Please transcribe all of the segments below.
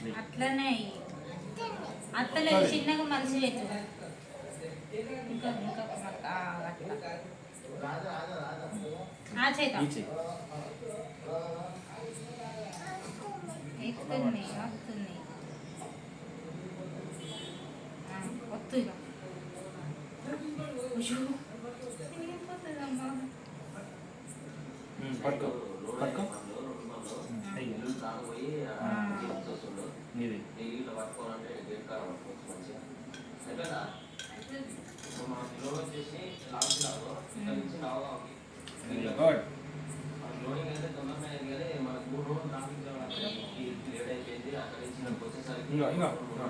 అట్లే అట్లనే అయ్యి అత్తలేదు చిన్నగా పెట్టు ఇంకా ఇంకా ఆ, చెయ్యి ఎక్కుతున్నాయి వస్తున్నాయి పట్టుకో పట్టుకో. గుడ్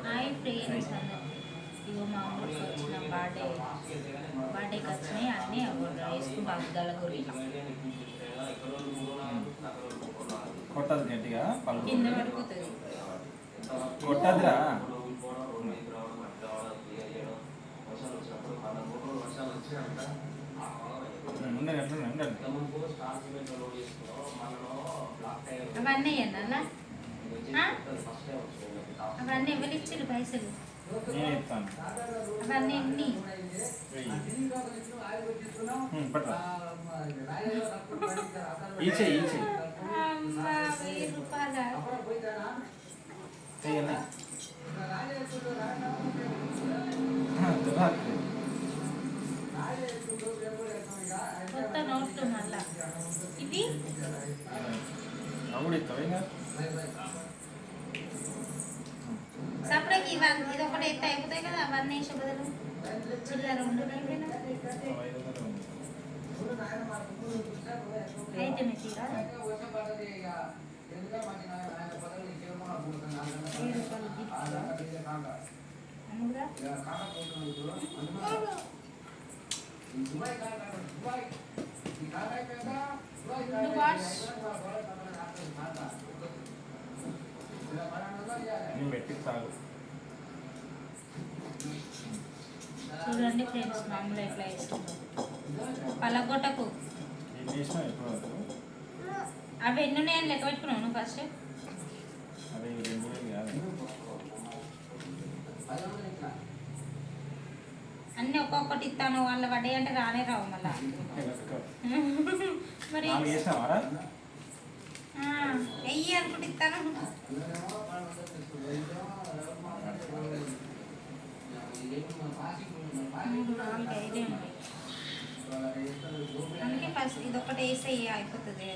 హాయ్ ఫ్రెండ్స్ ఇగో. మా ఊరికి వచ్చిన బర్త్డే బర్త్డేకి వచ్చినాయి. అన్నీ వేసుకుంటా గల గురిలా కొట్టదు గట్టిగా కింద కొట్టదురా. ఉమ్, ఉండండి ఉండండి ఉండండి అవన్నీ అన్న అవన్నీ ఎవరు ఇచ్చారు పైసలు అవన్నీ ఎన్ని పట్టురా ఈ చెయ్యి ఈ చెయ్యి అమ్మా, వెయ్యి రూపాయల చెయ్యన్నా కొత్త నోట్లు మళ్ళా ఇవి అప్పుడు ఇస్తావు ఇంకా సపరేట్ ఇవన్నీ ఇది ఒకటి ఎత్తే అయిపోతాయి కదా అవన్నీ వేసే బదులు చిల్లర ఉంటున్నాయి కదా ఐదు వందలు ఉంది. అయితే మీకు తీరా వెయ్యి రూపాయలు నేను పెట్టి తాగు చూడండి ఫ్రెండ్స్ మామూలు ఎట్లా వేసుకుంటాం పలగొట్టకు. అవి ఎన్ని ఉన్నాయని లెక్క పెట్టుకున్నావు నువ్వు ఫస్ట్ అన్ని ఒక్కొక్కటి ఇస్తాను వాళ్ళ వడ్డీ అంటే రానే రావు మళ్ళా. వెయ్యి అనుకుంటే ఇస్తాను. అందుకే ఫస్ట్ ఇది ఒకటి వేస్తే అయిపోతుంది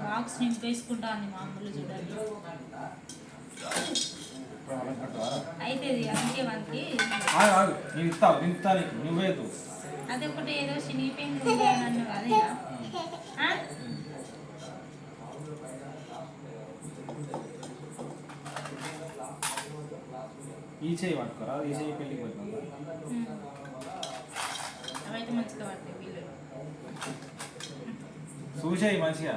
బాక్స్ నింపేసుకుంటా అని మామూలు చూడండి అయితే అందుకే మనకి. నేను ఇస్తావు నేను ఇస్తా నీకు నువ్వేదు అది ఒకటి ఏదో చినిగిపోయింది అన్నావు అదే ఈ చేయి పట్టుకోరా ఈ చేయి పెళ్ళికి పోతుందా అవైతే మంచిగా పడతాయి వీళ్ళు. చూసేయి మంచిగా.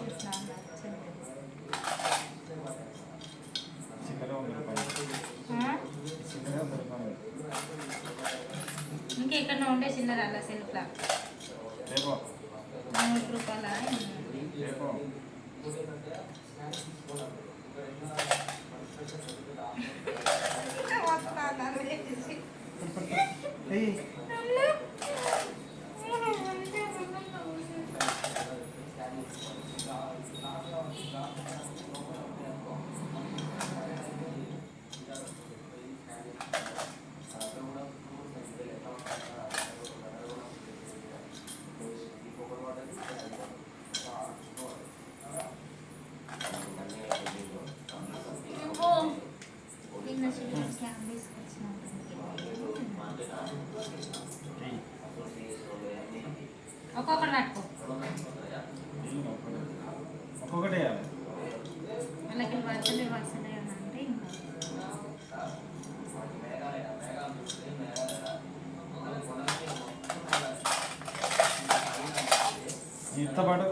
ఇంకెక్కడ ఉండే చిల్లర అలా సెల్ఫ్లా రేపో మూడు రూపాయల రేపో ఒక్కొక్కటి పట్టుకో. ఒక్కొక్కటి వేయాలి. అలాగే వరుసలు అంటే ఇత్తపాటు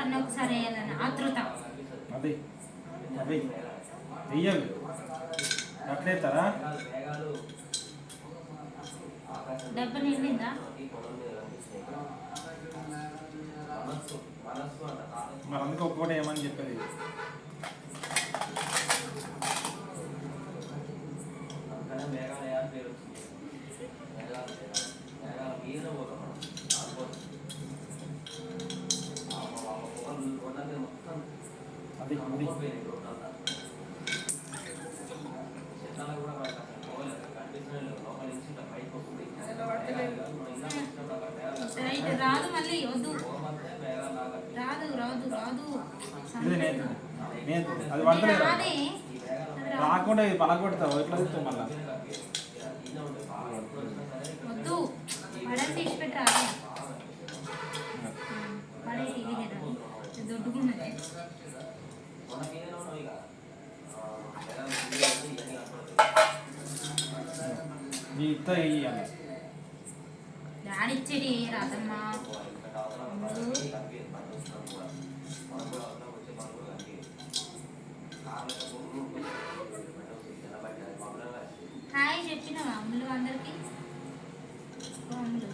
అన్న ఒకసారి వేయాలని ఆతృత. అది. అది. వెయ్యాలి. అట్లేస్తారా డబ్బు నిండిందా? మరి అందుకే ఒక్కొక్కటి ఏమని చెప్పేది? అది అది రైట్ రాదు మళ్ళీ వద్దు. రాదు రాదు రాదు. ఇది నేను నేను అది ఇది పడతలేదు రాదే. అది రాదు. రాకుండా ఇది పలగొడతావు. ఎట్లా చూస్తావు మళ్ళా? వద్దు. పడని తీసి పెట్టి రాదు పడే ఇది రాదు ఇది దొడ్డుకున్నది నీ ఇత్త ఇయ్యాలి డాడిచ్చేటి రాదమ్మా? హాయ్ చెప్పినావా అమ్ములు అందరికి? అమ్ములు